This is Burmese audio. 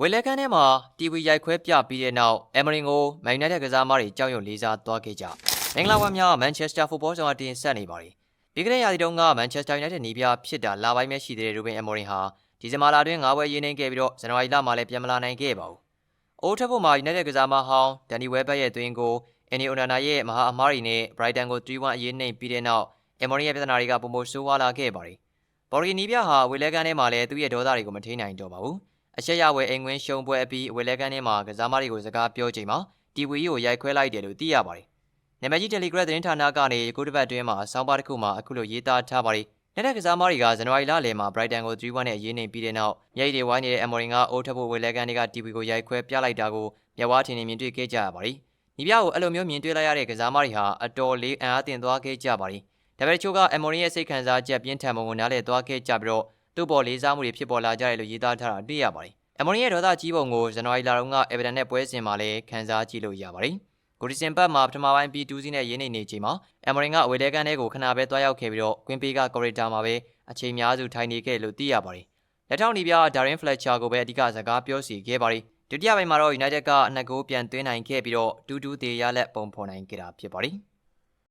ဝေလက်ခန်းထဲမှာတီဗီရိုက်ခွဲပြပြီးတဲ့နောက်အမရင်ကိုမန်ယူနိုက်တက်ကစားသမားတွေကြောက်ရွံ့လေးစားသွားခဲ့ကြမင်္ဂလာပါများမန်ချက်စတာဖုတ်ဘောဆောင်အတင်ဆက်နေပါတယ်ပြီးခဲ့တဲ့ရာသီတုန်းကမန်ချက်စတာယူနိုက်တက်နီးပြဖြစ်တာလာပိုင်းပဲရှိသေးတဲ့ရူဘင်အမော်ရင်ဟာဒီဇင်ဘာလအတွင်း၅ဘွဲရင်းနှင်းခဲ့ပြီးတော့ဇန်နဝါရီလမှာလည်းပြန်မလာနိုင်ခဲ့ပါဘူးအိုးထက်ဖို့မှာယူနိုက်တက်ကစားမဟောင်းဒန်နီဝဲဘက်ရဲ့သွင်းကိုအန်နီအိုနာနာရဲ့မဟာအမားရီနဲ့ဘရိုက်တန်ကို3-1အရေးနှိမ်ပြီးတဲ့နောက်အမော်ရင်ရဲ့ပြဿနာတွေကပုံမဆိုးဝါးလာခဲ့ပါတယ်ဘော်ရီနီးပြဟာဝေလက်ခန်းထဲမှာလည်းသူ့ရဲ့ဒေါသတွေကိုမထိန်နိုင်တော့ပါဘူး အချက်ရဝဲအိမ်ငွင်းရှုံပွဲအပြီးအဝေလဲကန်းထဲမှာကစားမတွေကိုစကားပြောချိန်မှာတီဝီကိုရိုက်ခွဲလိုက်တယ်လို့သိရပါတယ်။နံပါတ်ကြီး Telegram သတင်းဌာနကနေယခုတစ်ပတ်အတွင်းမှာစောင်းပါတစ်ခုမှာအခုလိုရေးသားထားပါတယ်။လက်ထက်ကစားမတွေကဇန်နဝါရီလလယ်မှာ Brighton ကို3-1နဲ့အရေးနေပြီးတဲ့နောက်မြိတ်တွေဝိုင်းနေတဲ့ Amorim ကအိုးထပ်ဖို့ဝေလဲကန်းတွေကတီဝီကိုရိုက်ခွဲပြလိုက်တာကိုမျက်ဝါးထင်ထင်မြင်တွေ့ခဲ့ကြရပါတယ်။ဒီပြကိုအဲ့လိုမျိုးမြင်တွေ့လိုက်ရတဲ့ကစားမတွေဟာအတော်လေးအံ့အားသင့်သွားခဲ့ကြပါတယ်။ဒါပေမဲ့ချို့က Amorim ရဲ့စိတ်ခံစားချက်ပြင်းထန်ပုံကိုနားလည်သွားခဲ့ကြပြီးတော့ သူ့ပေါ်လေးစားမှုတွေဖြစ်ပေါ်လာကြတယ်လို့ရေးသားထားတာတွေ့ရပါတယ်။အမော်ရင်ရဲ့ဒေါသကြီးပုံကိုဇန်နဝါရီလတုန်းကအေဗာတန်နဲ့ပွဲစဉ်မှာလည်းခန်းစားကြည့်လို့ရပါတယ်။ဂိုဒီစင်ဘတ်မှာပထမပိုင်းပြီးတူးစီနဲ့ရင်းနေနေချိန်မှာအမော်ရင်ကအဝေလဲကန်ထဲကိုခဏပဲတွားရောက်ခဲ့ပြီးတော့ကွင်းပေးကကော်ရီတာမှာပဲအချိန်များစုထိုင်နေခဲ့လို့သိရပါတယ်။လက်ထောက်နေပြဒါရင်ဖလက်ချာကိုပဲအဓိကစကားပြောစီခဲ့ပါတယ်။ဒုတိယပိုင်းမှာတော့ United ကအနှစ်ကိုပြန်သွင်းနိုင်ခဲ့ပြီးတော့တူးတူးသေးရလက်ပုံဖော်နိုင်ခဲ့တာဖြစ်ပါတယ်။